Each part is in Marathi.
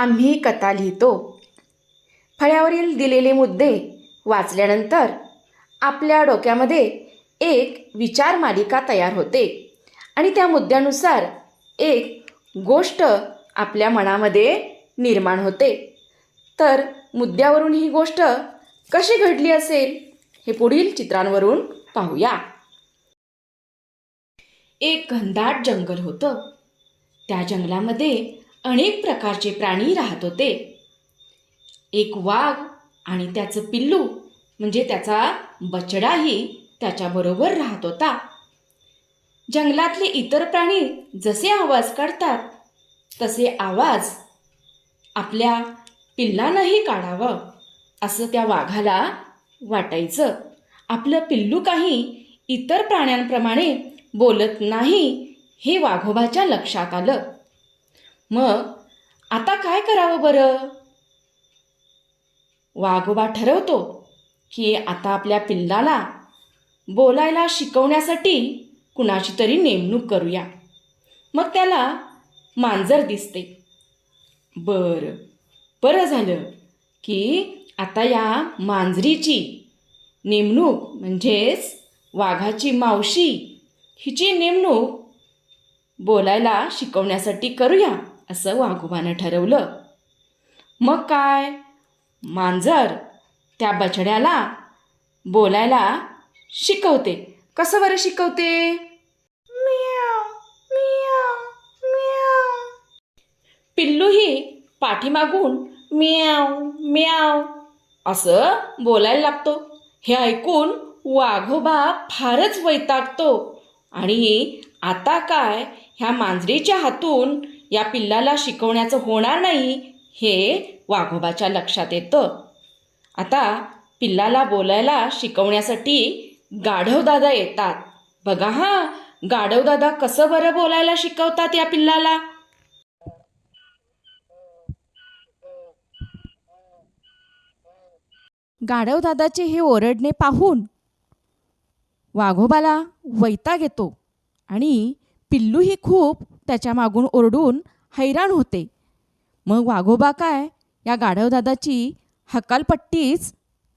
आम्ही कथा लिहितो. फळ्यावरील दिलेले मुद्दे वाचल्यानंतर आपल्या डोक्यामध्ये एक विचार मालिका तयार होते आणि त्या मुद्द्यानुसार एक गोष्ट आपल्या मनामध्ये निर्माण होते. तर मुद्द्यावरून ही गोष्ट कशी घडली असेल हे पुढील चित्रांवरून पाहूया. एक घनदाट जंगल होतं. त्या जंगलामध्ये अनेक प्रकारचे प्राणी राहत होते. एक वाघ आणि त्याचं पिल्लू म्हणजे त्याचा बछडाही त्याच्याबरोबर राहत होता. जंगलातले इतर प्राणी जसे आवाज काढतात तसे आवाज आपल्या पिल्लांनाही काढावं असं त्या वाघाला वाटायचं. आपलं पिल्लू काही इतर प्राण्यांप्रमाणे बोलत नाही हे वाघोबाच्या लक्षात आलं. मग आता काय करावं बरं? वाघोबा ठरवतो की आता आपल्या पिल्लाला बोलायला शिकवण्यासाठी कुणाची तरी नेमणूक करूया. मग त्याला मांजर दिसते. बरं बरं झालं की आता या मांजरीची नेमणूक म्हणजेच वाघाची मावशी हिची नेमणूक बोलायला शिकवण्यासाठी करूया. असं वाघोबानं ठरवलं. मग काय? मांजर त्या बछड्याला बोलायला शिकवते. कसं बरं शिकवते? पिल्लूही पाठीमागून म्याव म्याव असं बोलायला लागतो. हे ऐकून वाघोबा फारच वैतागतो. आणि आता काय? ह्या मांजरीच्या हातून या पिल्लाला शिकवण्याचं होणार नाही हे वाघोबाच्या लक्षात येतं. आता पिल्लाला बोलायला शिकवण्यासाठी गाढवदादा येतात. बघा हा गाढवदादा कसं बरं बोलायला शिकवतात या पिल्लाला? गाढवदादाचे हे ओरडणे पाहून वाघोबाला वैताग येतो आणि पिल्लूही खूप त्याच्या मागून ओरडून हैराण होते. मग वाघोबा काय? या गाढवदादाची हकालपट्टीच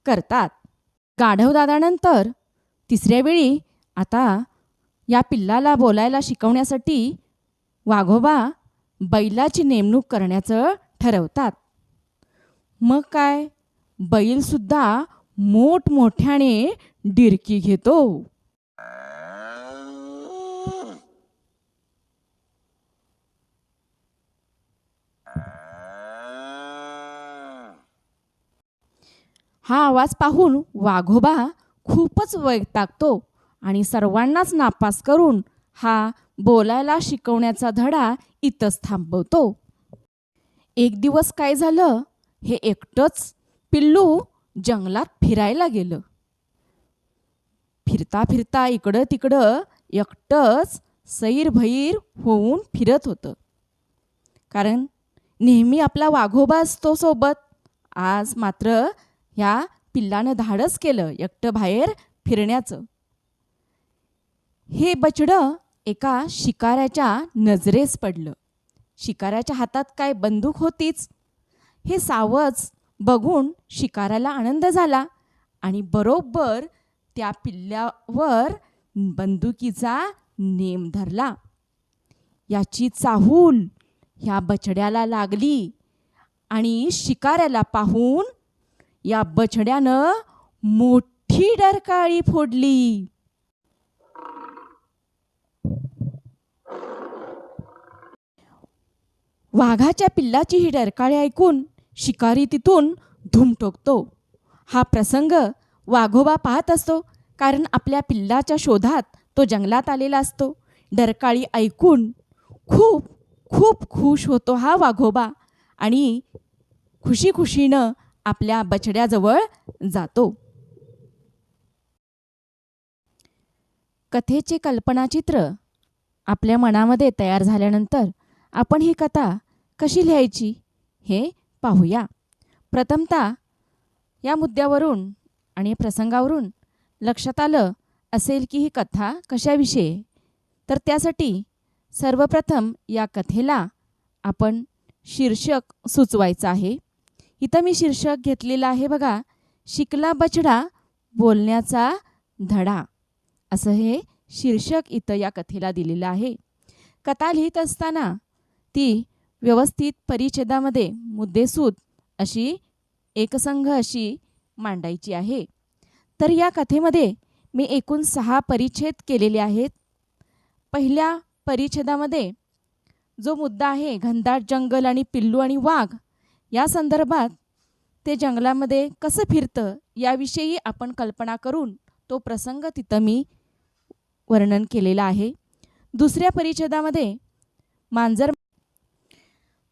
करतात. गाढवदादानंतर तिसऱ्या वेळी आता या पिल्लाला बोलायला शिकवण्यासाठी वाघोबा बैलाची नेमणूक करण्याचं ठरवतात. मग काय? बैलसुद्धा मोठमोठ्याने डिरकी घेतो. हा आवाज पाहून वाघोबा खूपच वैतागतो आणि सर्वांनाच नापास करून हा बोलायला शिकवण्याचा धडा इथंच थांबवतो. एक दिवस काय झालं? हे एकटंच पिल्लू जंगलात फिरायला गेलं. फिरता फिरता इकडं तिकडं एकटंच सैरभैर होऊन फिरत होतं. कारण नेहमी आपला वाघोबा असतो सोबत. आज मात्र ह्या पिल्लानं धाडस केलं एकटं बाहेर फिरण्याचं. हे बछडं एका शिकाऱ्याच्या नजरेस पडलं. शिकाऱ्याच्या हातात काय बंदूक होतीच? हे सावज बघून शिकाऱ्याला आनंद झाला आणि बरोबर त्या पिल्ल्यावर बंदुकीचा नेम धरला. याची चाहूल ह्या बछड्याला लागली आणि शिकाऱ्याला पाहून या बछड्यानं मोठी डरकाळी फोडली. वाघाच्या पिल्लाची ही डरकाळी ऐकून शिकारी तिथून धूम हा प्रसंग वाघोबा पाहत असतो कारण आपल्या पिल्लाच्या शोधात तो जंगलात आलेला असतो. डरकाळी ऐकून खूप खूप खुश होतो हा वाघोबा आणि खुशी खुशीनं आपल्या बछड्याजवळ जातो. कथेचे कल्पनाचित्र आपल्या मनामध्ये तयार झाल्यानंतर आपण ही कथा कशी लिहायची हे पाहूया. प्रथमतः या मुद्द्यावरून आणि प्रसंगावरून लक्षात आलं असेल की ही कथा कशाविषयी तर त्यासाठी सर्वप्रथम या कथेला आपण शीर्षक सुचवायचं आहे. इथं मी शीर्षक घेतलेलं आहे बघा. शिकला बछडा बोलण्याचा धडा. असं हे शीर्षक इथं या कथेला दिलेलं आहे. कथा लिहित असताना ती व्यवस्थित परिच्छेदामध्ये मुद्देसूद अशी एकसंघ अशी मांडायची आहे. तर या कथेमध्ये मी एकूण सहा परिच्छेद केलेले आहेत. पहिल्या परिच्छेदामध्ये जो मुद्दा आहे घनदाट जंगल आणि पिल्लू आणि वाघ या संदर्भात ते जंगलामध्ये कसं फिरतं याविषयी आपण कल्पना करून तो प्रसंग तिथं मी वर्णन केलेला आहे. दुसऱ्या परिच्छेदामध्ये मांजर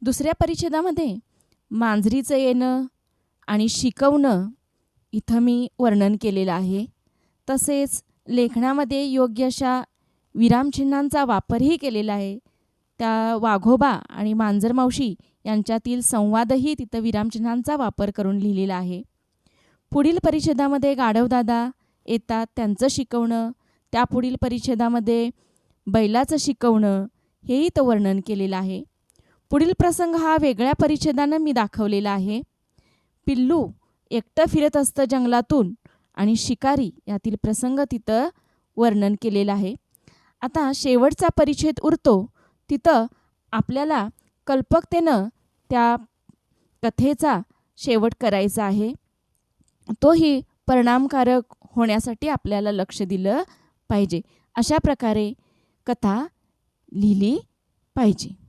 दुसऱ्या परिच्छेदामध्ये मांजरीचं येणं आणि शिकवणं इथं मी वर्णन केलेलं आहे. तसेच लेखनामध्ये योग्य अशा विरामचिन्हांचा वापरही केलेला आहे. त्या वाघोबा आणि मांजर मावशी यांच्यातील संवादही तिथं विरामचिन्हांचा वापर करून लिहिलेला आहे. पुढील परिच्छेदामध्ये गाढवदादा येतात त्यांचं शिकवणं त्या पुढील परिच्छेदामध्ये बैलाचं शिकवणं हेही तो वर्णन केलेलं आहे. पुढील प्रसंग हा वेगळ्या परिच्छेदानं मी दाखवलेला आहे. पिल्लू एकटं फिरत असतं जंगलातून आणि शिकारी यातील प्रसंग तिथं वर्णन केलेलं आहे. आता शेवटचा परिच्छेद उरतो. तिथं आपल्याला कल्पकतेनं त्या कथेचा शेवट करायचा आहे. तोही परिणामकारक होण्यासाठी आपल्याला लक्ष दिलं पाहिजे. अशा प्रकारे कथा लिहिली पाहिजे.